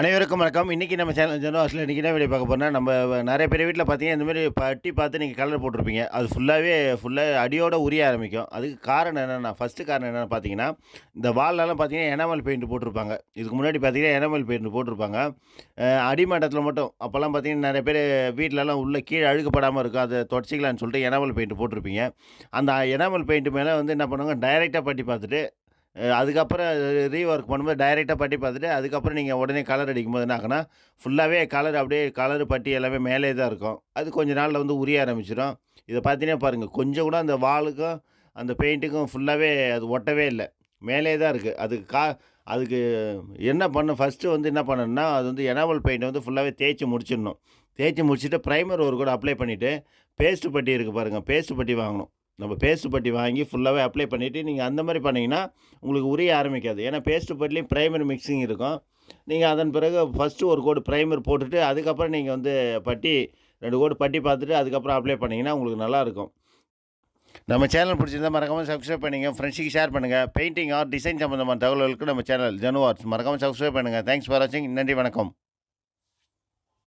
அனைவருக்கும் வணக்கம். இன்றைக்கி நம்ம சேனல் ஜனவாஸில் இன்றைக்கி என்ன வீடியோ பார்க்க போறோம்னா நம்ம நிறைய பேர் வீட்டில் பார்த்தீங்கன்னா இந்த மாதிரி பட்டி பார்த்து நீங்கள் கலர் போட்டிருப்பீங்க. அது ஃபுல்லாகவே ஃபுல்லாக அடியோட உரிய ஆரம்பிக்கும். அதுக்கு காரணம் என்னென்னா ஃபஸ்ட்டு காரணம் என்னென்னு பார்த்தீங்கன்னா இந்த வால்லலாம் பார்த்தீங்கன்னா எனமல் பெயிண்ட் போட்டிருப்பாங்க. இதுக்கு முன்னாடி பார்த்தீங்கன்னா எனமல் பெயிண்ட் போட்டிருப்பாங்க. அடிமட்டத்தில் மட்டும். அப்போல்லாம் பார்த்தீங்கன்னா நிறைய பேர் வீட்டிலலாம் உள்ள கீழே அழுக்கப்படாமல் இருக்கும். அதை தொடச்சிக்கலான்னு சொல்லிட்டு எனமல் பெயிண்ட் போட்டிருப்பீங்க. அந்த எனமல் பெயிண்ட் மேலே வந்து என்ன பண்ணுவாங்க டைரெக்டாக பட்டி பார்த்துட்டு அதுக்கப்புறம் அதுக்கப்புறம் ரீஒர்க் பண்ணும்போது டைரெக்டாக பட்டி பார்த்துட்டு அதுக்கப்புறம் நீங்கள் உடனே கலர் அடிக்கும்போது என்னாக்கன்னா ஃபுல்லாகவே கலர் அப்படியே கலர் பட்டி எல்லாமே மேலே தான் இருக்கும். அது கொஞ்ச நாளில் வந்து உரிய ஆரம்பிச்சிடும் இதை பார்த்தீங்கன்னா பாருங்கள் கொஞ்சம் கூட அந்த வாலுக்கும் அந்த பெயிண்ட்டுக்கும் ஃபுல்லாகவே அது ஒட்டவே இல்லை. மேலே தான் இருக்குது அதுக்கு கா அதுக்கு என்ன பண்ண ஃபஸ்ட்டு வந்து என்ன பண்ணணும்னா அது வந்து எனாமல் பெயிண்ட் வந்து ஃபுல்லாகவே தேய்ச்சி முடிச்சிடணும். தேய்ச்சி முடிச்சுட்டு ப்ரைமர் ஒரு கூட அப்ளை பண்ணிவிட்டு பேஸ்ட் பட்டி இருக்குது பாருங்கள் பேஸ்ட் பட்டி வாங்கணும். நம்ம பேஸ்ட் பட்டி வாங்கி ஃபுல்லாகவே அப்ளை பண்ணிவிட்டு நீங்கள் அந்த மாதிரி பண்ணிங்கன்னா உங்களுக்கு உரிய ஆரம்பிக்காது. ஏன்னா பேஸ்ட் பட்டிலையும் ப்ரைமர் மிக்சிங் இருக்கும். நீங்கள் அதன் பிறகு ஃபஸ்ட்டு ஒரு கோடு ப்ரைமர் போட்டுட்டு அதுக்கப்புறம் நீங்கள் வந்து பட்டி ரெண்டு கோடு பட்டி பார்த்துட்டு அதுக்கப்புறம் அப்ளை பண்ணிங்கன்னா உங்களுக்கு நல்லாயிருக்கும் நம்ம சேனல் பிடிச்சிருந்தால் மறக்காமல் சப்ஸ்கிரைப் பண்ணுங்க. ஃப்ரெண்ட்ஸுக்கு ஷேர் பண்ணுங்கள் பெயிண்டிங் ஆர் டிசைன் சம்மந்தமான தகவல்களுக்கு நம்ம சேனல் ஜனுவார்ட்ஸ் மறக்காமல் சப்ஸ்கிரைப் பண்ணுங்கள் தேங்க்ஸ் ஃபார் வாட்சிங் நன்றி வணக்கம்.